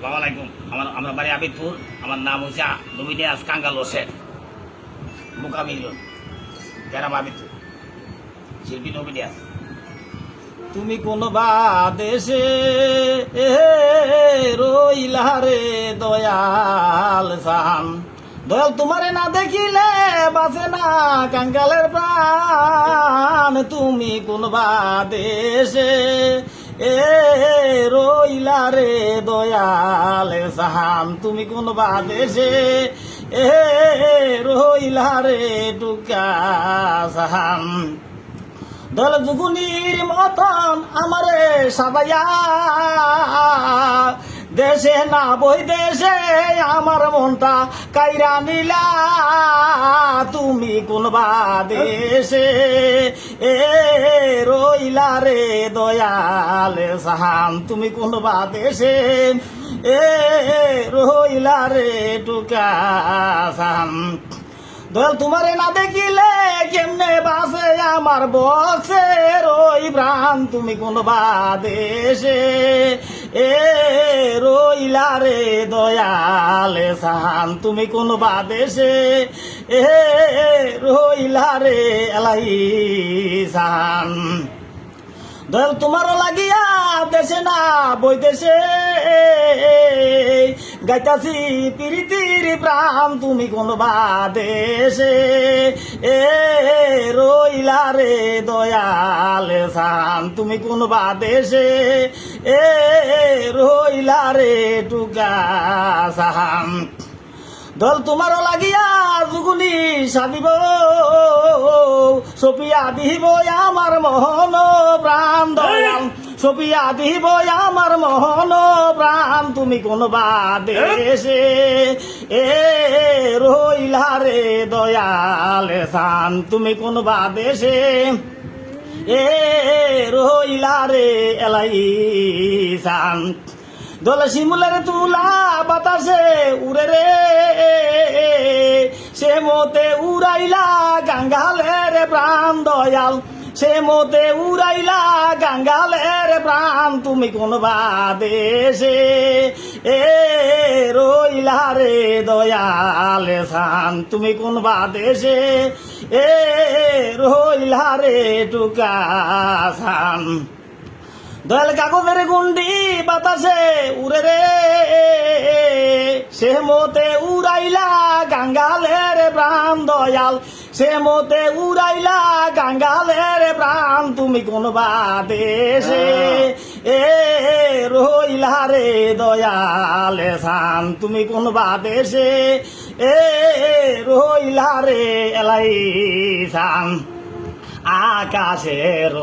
সালাম আমার আমার বাড়ি আবিদপুর। আমার নাম হচ্ছে নবিনিয়াস কাঙ্গাল হোসেন। মোকাবিল গ্রাম আবিদপুর। শিল্পী নবিনিয়াস তুমি কোন বা দেশে এ রইলা রে দয়াল সান দয়াল, তোমারে না দেখিলে বাঁচে না কাঙ্গালের প্রাণ। তুমি কোন বা দেশে এ রইলা রে দয়াল সাহান, তুমি কোন বা দেশে এ রইলা রে টুকা সাহান। দল দুগুনির মতন আমারে সাবাইয়া, দেশে না বই দেশে আমার মনটা কাইরা নিলা। তুমি কোন বা দেশে এ রইলা রে দয়াল সাহান, তুমি কোন বা দেশে? এ রইলা রে টুকা সাহান। দয়াল, তোমারে না দেখিলে কেমনে বাসে আমার বসে রই প্রাণ, তুমি কোন বাদেশে এ রইলা রে দয়ালে সাহান, তুমি কোন বাদেশে এ রইলা রে এলাই সাহান। দয়াল তোমারও লাগিয়া দেশে না বইতেছে। গাইতাছি প্রীতির প্রাণ, তুমি কোন বাদেশে এ, রইলা রে দয়াল সান, তুমি কোন বাদেশে এ, রইলা রে টুকা সাহান দল তোমারও লাগিয়া যুগুলি সাদিব সপিয়া দিহিব আমার মোহন প্রাণ, দয়াল। সপিয়া দিহিব আমার মোহন প্রাণ, তুমি কোন বাদেশে এ রইলা রে দয়াল সান তুমি কোন বাদেশে এ রইলা রে এলাই সান দোল শিমুলের তুলা বাতাসে উড়ে রে মতে উড়াইলা গাঙ্গালের প্রাণ দয়াল। সে মতে উড়াইলা গাঙ্গালের প্রাণ তুমি কোন বাদেশে এ রইলা রে দয়াল সান তুমি কোন বাদেশে এ রইলা রে টুকা সান দয়াল কাগজের গুন্ডি বাতাসে উড়ে রে। সে মতে উড়াইলা গাঙ্গালের প্রাণ দয়াল। সে মতে উড়াইলা গাঙ্গালের প্রাণ, তুমি কোন বাদেশে এ রইলা রে দয়াল সান তুমি কোন বাদেশে এ রইলা রে এলাই সান আকাশের